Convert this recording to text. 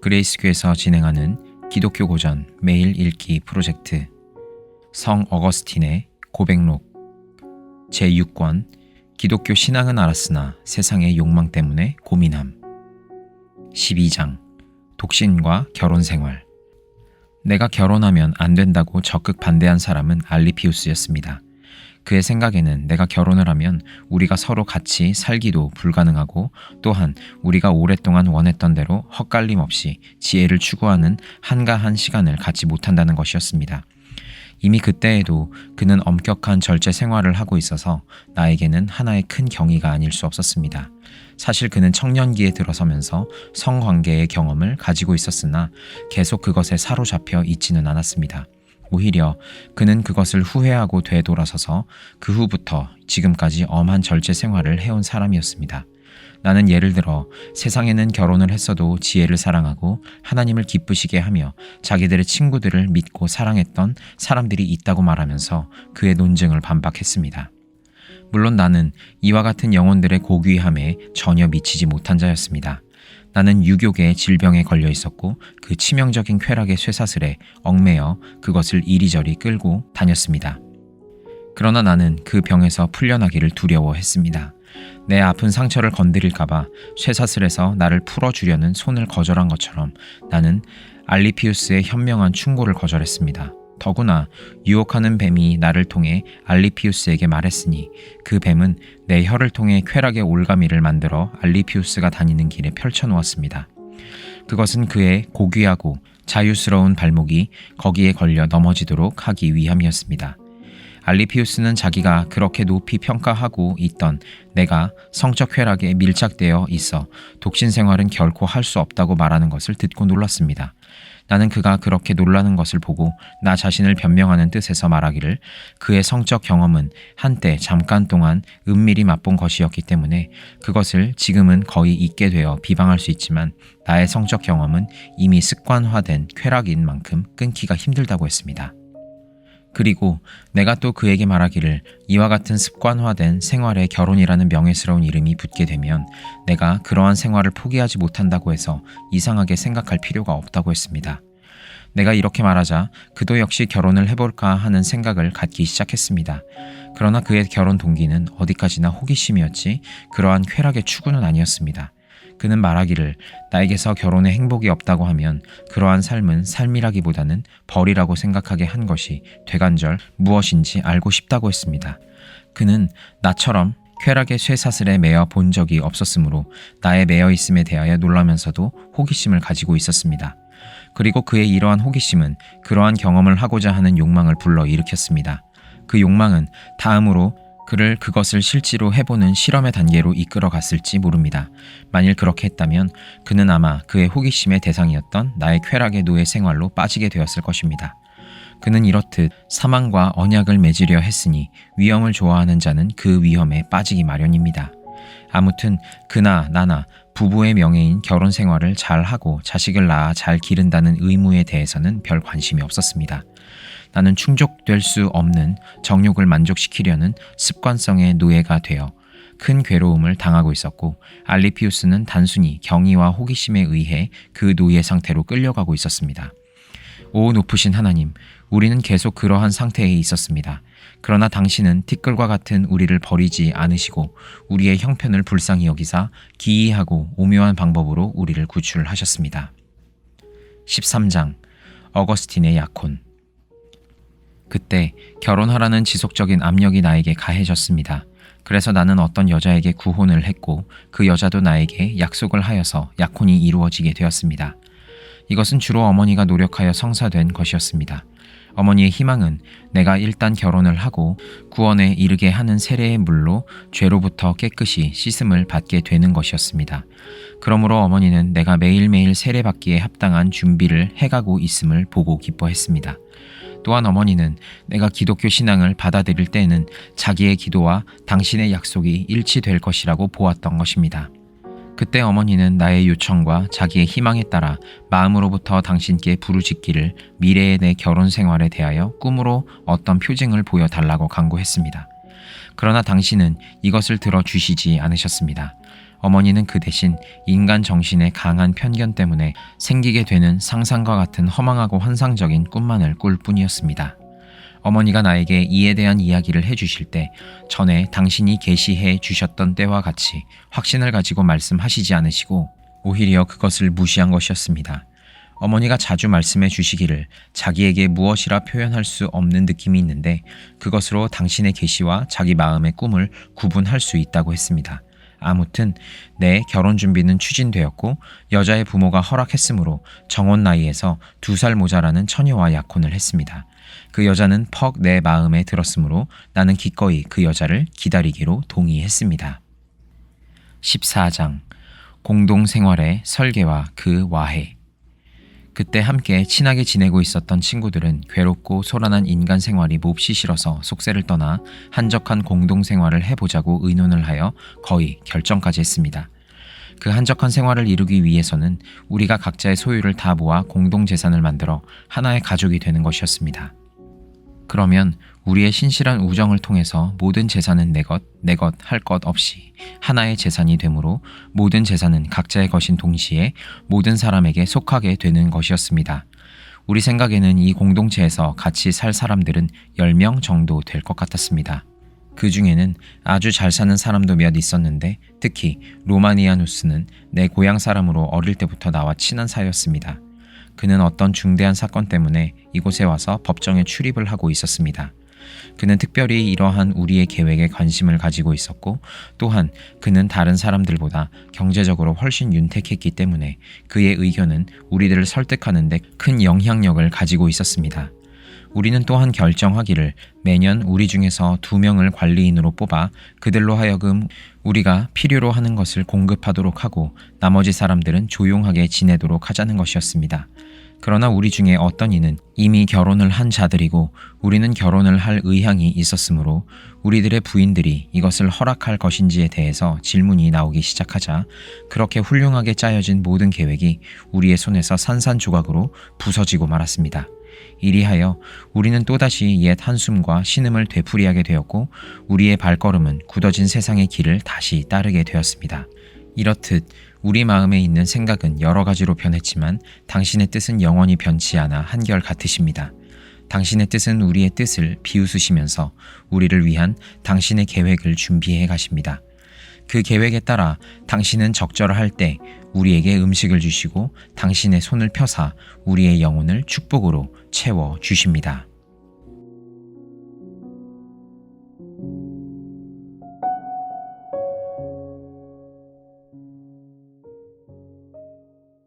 그레이스교에서 진행하는 기독교 고전 매일 읽기 프로젝트 성 어거스틴의 고백록 제6권 기독교 신앙은 알았으나 세상의 욕망 때문에 고민함 12장 독신과 결혼 생활 내가 결혼하면 안 된다고 적극 반대한 사람은 알리피우스였습니다. 그의 생각에는 내가 결혼을 하면 우리가 서로 같이 살기도 불가능하고 또한 우리가 오랫동안 원했던 대로 헛갈림 없이 지혜를 추구하는 한가한 시간을 갖지 못한다는 것이었습니다. 이미 그때에도 그는 엄격한 절제 생활을 하고 있어서 나에게는 하나의 큰 경이가 아닐 수 없었습니다. 사실 그는 청년기에 들어서면서 성관계의 경험을 가지고 있었으나 계속 그것에 사로잡혀 있지는 않았습니다. 오히려 그는 그것을 후회하고 되돌아서서 그 후부터 지금까지 엄한 절제 생활을 해온 사람이었습니다. 나는 예를 들어 세상에는 결혼을 했어도 지혜를 사랑하고 하나님을 기쁘시게 하며 자기들의 친구들을 믿고 사랑했던 사람들이 있다고 말하면서 그의 논증을 반박했습니다. 물론 나는 이와 같은 영혼들의 고귀함에 전혀 미치지 못한 자였습니다. 나는 유교계의 질병에 걸려 있었고 그 치명적인 쾌락의 쇠사슬에 얽매여 그것을 이리저리 끌고 다녔습니다. 그러나 나는 그 병에서 풀려나기를 두려워했습니다. 내 아픈 상처를 건드릴까봐 쇠사슬에서 나를 풀어주려는 손을 거절한 것처럼 나는 알리피우스의 현명한 충고를 거절했습니다. 더구나 유혹하는 뱀이 나를 통해 알리피우스에게 말했으니 그 뱀은 내 혀를 통해 쾌락의 올가미를 만들어 알리피우스가 다니는 길에 펼쳐놓았습니다. 그것은 그의 고귀하고 자유스러운 발목이 거기에 걸려 넘어지도록 하기 위함이었습니다. 알리피우스는 자기가 그렇게 높이 평가하고 있던 내가 성적 쾌락에 밀착되어 있어 독신 생활은 결코 할 수 없다고 말하는 것을 듣고 놀랐습니다. 나는 그가 그렇게 놀라는 것을 보고 나 자신을 변명하는 뜻에서 말하기를 그의 성적 경험은 한때 잠깐 동안 은밀히 맛본 것이었기 때문에 그것을 지금은 거의 잊게 되어 비방할 수 있지만 나의 성적 경험은 이미 습관화된 쾌락인 만큼 끊기가 힘들다고 했습니다. 그리고 내가 또 그에게 말하기를 이와 같은 습관화된 생활에 결혼이라는 명예스러운 이름이 붙게 되면 내가 그러한 생활을 포기하지 못한다고 해서 이상하게 생각할 필요가 없다고 했습니다. 내가 이렇게 말하자 그도 역시 결혼을 해볼까 하는 생각을 갖기 시작했습니다. 그러나 그의 결혼 동기는 어디까지나 호기심이었지 그러한 쾌락의 추구는 아니었습니다. 그는 말하기를 나에게서 결혼의 행복이 없다고 하면 그러한 삶은 삶이라기보다는 벌이라고 생각하게 한 것이 되간절 무엇인지 알고 싶다고 했습니다. 그는 나처럼 쾌락의 쇠사슬에 매어 본 적이 없었으므로 나의 매어 있음에 대하여 놀라면서도 호기심을 가지고 있었습니다. 그리고 그의 이러한 호기심은 그러한 경험을 하고자 하는 욕망을 불러 일으켰습니다. 그 욕망은 다음으로 그를 그것을 실제로 해보는 실험의 단계로 이끌어 갔을지 모릅니다. 만일 그렇게 했다면 그는 아마 그의 호기심의 대상이었던 나의 쾌락의 노예 생활로 빠지게 되었을 것입니다. 그는 이렇듯 사망과 언약을 맺으려 했으니 위험을 좋아하는 자는 그 위험에 빠지기 마련입니다. 아무튼 그나 나나 부부의 명예인 결혼 생활을 잘 하고 자식을 낳아 잘 기른다는 의무에 대해서는 별 관심이 없었습니다. 나는 충족될 수 없는 정욕을 만족시키려는 습관성의 노예가 되어 큰 괴로움을 당하고 있었고 알리피우스는 단순히 경의와 호기심에 의해 그 노예 상태로 끌려가고 있었습니다. 오 높으신 하나님, 우리는 계속 그러한 상태에 있었습니다. 그러나 당신은 티끌과 같은 우리를 버리지 않으시고 우리의 형편을 불쌍히 여기사 기이하고 오묘한 방법으로 우리를 구출하셨습니다. 13장 어거스틴의 약혼 그때 결혼하라는 지속적인 압력이 나에게 가해졌습니다. 그래서 나는 어떤 여자에게 구혼을 했고 그 여자도 나에게 약속을 하여서 약혼이 이루어지게 되었습니다. 이것은 주로 어머니가 노력하여 성사된 것이었습니다. 어머니의 희망은 내가 일단 결혼을 하고 구원에 이르게 하는 세례의 물로 죄로부터 깨끗이 씻음을 받게 되는 것이었습니다. 그러므로 어머니는 내가 매일매일 세례받기에 합당한 준비를 해가고 있음을 보고 기뻐했습니다. 또한 어머니는 내가 기독교 신앙을 받아들일 때에는 자기의 기도와 당신의 약속이 일치될 것이라고 보았던 것입니다. 그때 어머니는 나의 요청과 자기의 희망에 따라 마음으로부터 당신께 부르짖기를 미래의 내 결혼 생활에 대하여 꿈으로 어떤 표징을 보여달라고 강구했습니다. 그러나 당신은 이것을 들어주시지 않으셨습니다. 어머니는 그 대신 인간 정신의 강한 편견 때문에 생기게 되는 상상과 같은 허망하고 환상적인 꿈만을 꿀 뿐이었습니다. 어머니가 나에게 이에 대한 이야기를 해주실 때 전에 당신이 계시해 주셨던 때와 같이 확신을 가지고 말씀하시지 않으시고 오히려 그것을 무시한 것이었습니다. 어머니가 자주 말씀해 주시기를 자기에게 무엇이라 표현할 수 없는 느낌이 있는데 그것으로 당신의 계시와 자기 마음의 꿈을 구분할 수 있다고 했습니다. 아무튼 내 결혼 준비는 추진되었고 여자의 부모가 허락했으므로 정혼 나이에서 두 살 모자라는 처녀와 약혼을 했습니다. 그 여자는 퍽 내 마음에 들었으므로 나는 기꺼이 그 여자를 기다리기로 동의했습니다. 14장 공동 생활의 설계와 그 와해 그때 함께 친하게 지내고 있었던 친구들은 괴롭고 소란한 인간 생활이 몹시 싫어서 속세를 떠나 한적한 공동 생활을 해보자고 의논을 하여 거의 결정까지 했습니다. 그 한적한 생활을 이루기 위해서는 우리가 각자의 소유를 다 모아 공동 재산을 만들어 하나의 가족이 되는 것이었습니다. 그러면 우리의 신실한 우정을 통해서 모든 재산은 내 것, 내 것 할 것 없이 하나의 재산이 되므로 모든 재산은 각자의 것인 동시에 모든 사람에게 속하게 되는 것이었습니다. 우리 생각에는 이 공동체에서 같이 살 사람들은 10명 정도 될 것 같았습니다. 그 중에는 아주 잘 사는 사람도 몇 있었는데 특히 로마니아누스는 내 고향 사람으로 어릴 때부터 나와 친한 사이였습니다. 그는 어떤 중대한 사건 때문에 이곳에 와서 법정에 출입을 하고 있었습니다. 그는 특별히 이러한 우리의 계획에 관심을 가지고 있었고 또한 그는 다른 사람들보다 경제적으로 훨씬 윤택했기 때문에 그의 의견은 우리들을 설득하는데 큰 영향력을 가지고 있었습니다. 우리는 또한 결정하기를 매년 우리 중에서 두 명을 관리인으로 뽑아 그들로 하여금 우리가 필요로 하는 것을 공급하도록 하고 나머지 사람들은 조용하게 지내도록 하자는 것이었습니다. 그러나 우리 중에 어떤 이는 이미 결혼을 한 자들이고 우리는 결혼을 할 의향이 있었으므로 우리들의 부인들이 이것을 허락할 것인지에 대해서 질문이 나오기 시작하자 그렇게 훌륭하게 짜여진 모든 계획이 우리의 손에서 산산조각으로 부서지고 말았습니다. 이리하여 우리는 또다시 옛 한숨과 신음을 되풀이하게 되었고 우리의 발걸음은 굳어진 세상의 길을 다시 따르게 되었습니다. 이렇듯 우리 마음에 있는 생각은 여러 가지로 변했지만 당신의 뜻은 영원히 변치 않아 한결 같으십니다. 당신의 뜻은 우리의 뜻을 비웃으시면서 우리를 위한 당신의 계획을 준비해 가십니다. 그 계획에 따라 당신은 적절할 때 우리에게 음식을 주시고 당신의 손을 펴사 우리의 영혼을 축복으로 채워 주십니다.